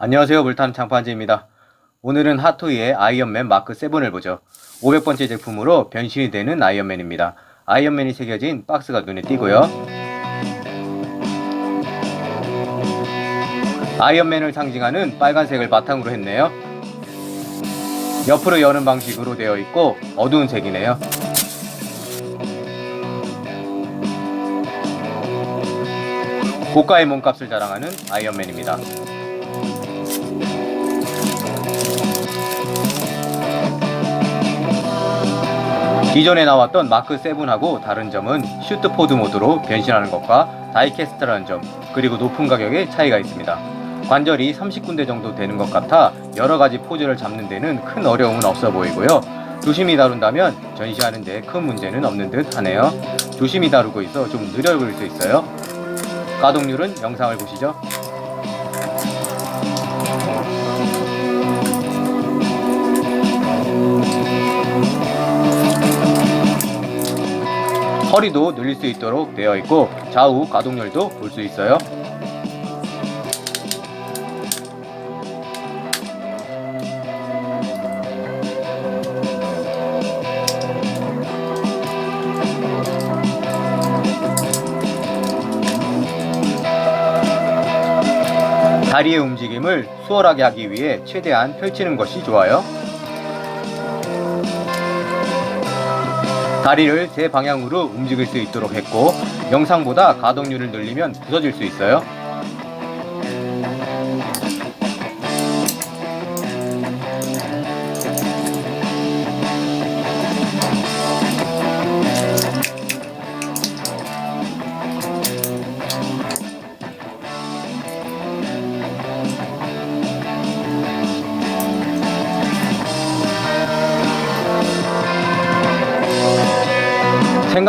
안녕하세요 물탄 장판지입니다. 오늘은 핫토이의 아이언맨 마크 7을 보죠. 500번째 제품으로 변신이 되는 아이언맨입니다. 아이언맨이 새겨진 박스가 눈에 띄고요. 아이언맨을 상징하는 빨간색을 바탕으로 했네요. 옆으로 여는 방식으로 되어 있고 어두운 색이네요. 고가의 몸값을 자랑하는 아이언맨입니다. 기존에 나왔던 마크 7하고 다른 점은 슈트 포드 모드로 변신하는 것과 다이캐스트라는 점, 그리고 높은 가격의 차이가 있습니다. 관절이 30군데 정도 되는 것 같아 여러 가지 포즈를 잡는 데는 큰 어려움은 없어 보이고요. 조심히 다룬다면 전시하는 데 큰 문제는 없는 듯 하네요. 조심히 다루고 있어 좀 느려 보일 수 있어요. 가동률은 영상을 보시죠. 허리도 늘릴 수 있도록 되어 있고 좌우 가동률도 볼 수 있어요. 다리의 움직임을 수월하게 하기 위해 최대한 펼치는 것이 좋아요. 다리를 제 방향으로 움직일 수 있도록 했고 영상보다 가동률을 늘리면 부서질 수 있어요.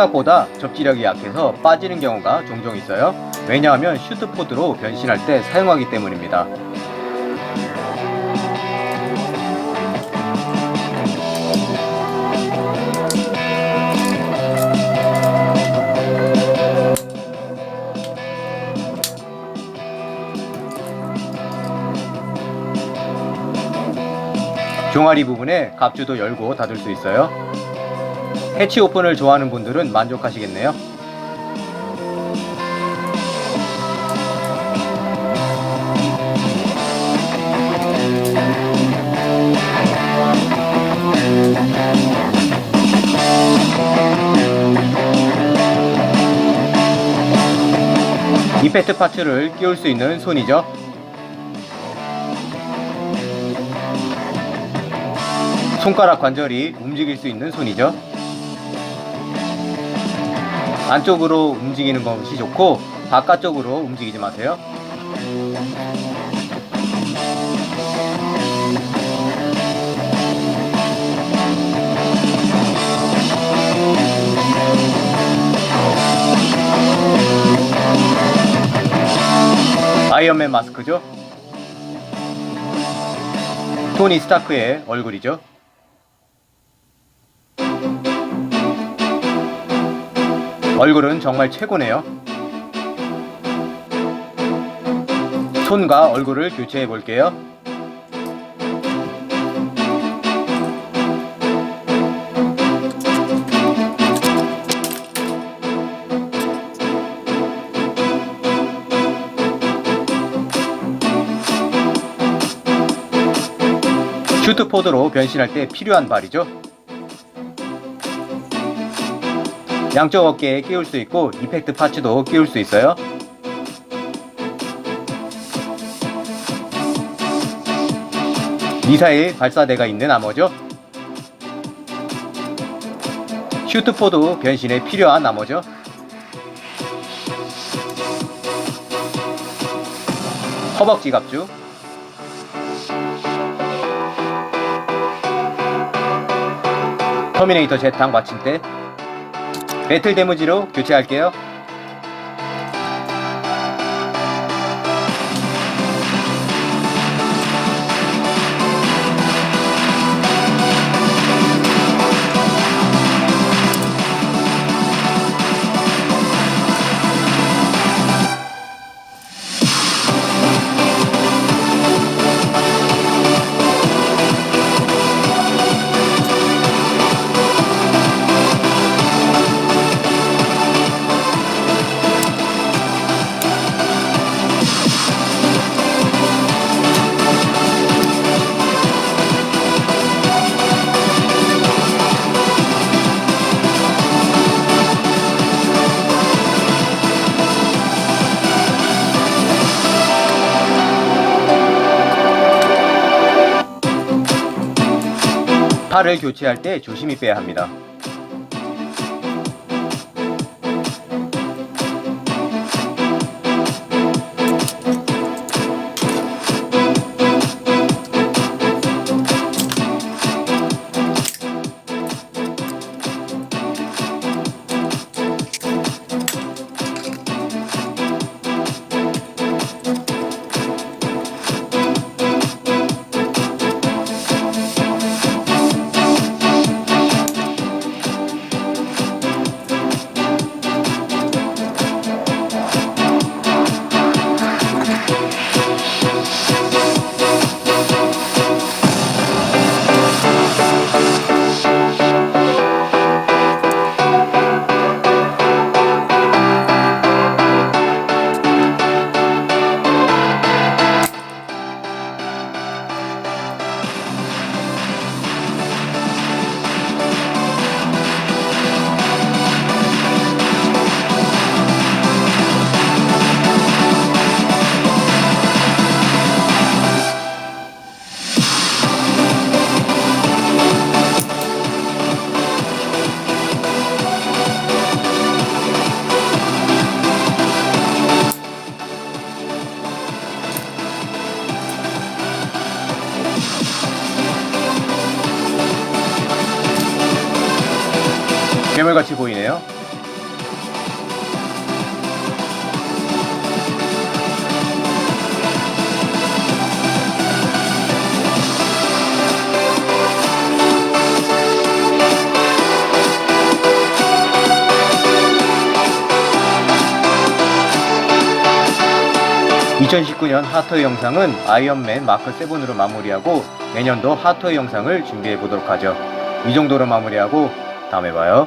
생각보다 접지력이 약해서 빠지는 경우가 종종 있어요. 왜냐하면 슈트포드로 변신할 때 사용하기 때문입니다. 종아리 부분에 갑주도 열고 닫을 수 있어요. 해치 오픈을 좋아하는 분들은 만족하시겠네요. 이펙트 파츠를 끼울 수 있는 손이죠. 손가락 관절이 움직일 수 있는 손이죠. 안쪽으로 움직이는 것이 좋고 바깥쪽으로 움직이지 마세요. 아이언맨 마스크죠. 토니 스타크의 얼굴이죠. 얼굴은 정말 최고네요. 손과 얼굴을 교체해 볼게요. 슈트포드로 변신할 때 필요한 발이죠. 양쪽 어깨에 끼울 수 있고 이펙트 파츠도 끼울 수 있어요. 미사일 발사대가 있는 암호죠. 슈트포드 변신에 필요한 암호죠. 허벅지 갑주 터미네이터 재탕 마침대 배틀 데모지로 교체할게요. 팔을 교체할 때 조심히 빼야 합니다. (2019년) 하토의 영상은 아이언맨 마크 7으로 마무리하고 내년도 하토의 영상을 준비해 보도록 하죠. 이 정도로 마무리하고 다음에 봐요